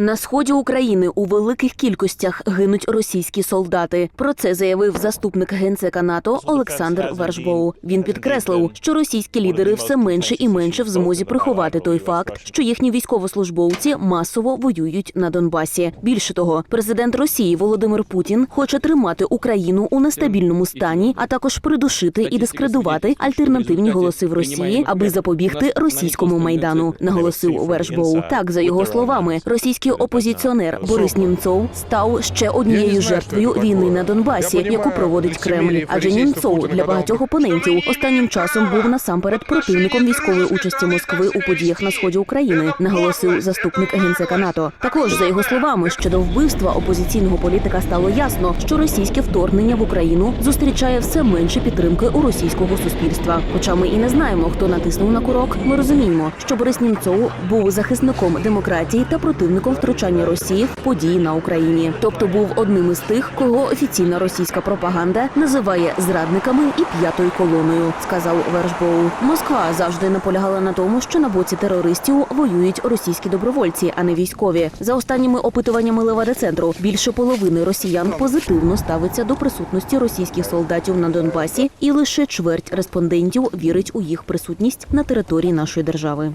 На сході України у великих кількостях гинуть російські солдати. Про це заявив заступник генсека НАТО Олександр Вершбоу. Він підкреслив, що російські лідери все менше і менше в змозі приховати той факт, що їхні військовослужбовці масово воюють на Донбасі. Більше того, президент Росії Володимир Путін хоче тримати Україну у нестабільному стані, а також придушити і дискредувати альтернативні голоси в Росії, аби запобігти російському майдану. Наголосив Вершбоу. Так, за його словами, російський опозиціонер Борис Німцов став ще однією жертвою війни на Донбасі, яку проводить Кремль. Адже Німцов для багатьох опонентів останнім часом був насамперед противником військової участі Москви у подіях на сході України, наголосив заступник генсека НАТО. Також за його словами, щодо вбивства опозиційного політика стало ясно, що російське вторгнення в Україну зустрічає все менше підтримки у російського суспільства. Хоча ми і не знаємо, хто натиснув на курок, ми розуміємо, що Борис Німцов був захисником демократії та противником втручання Росії в події на Україні, тобто був одним із тих, кого офіційна російська пропаганда називає зрадниками і п'ятою колоною, сказав Вершбоу. Москва завжди наполягала на тому, що на боці терористів воюють російські добровольці, а не військові. За останніми опитуваннями Левада-центру більше половини росіян позитивно ставиться до присутності російських солдатів на Донбасі, і лише чверть респондентів вірить у їх присутність на території нашої держави.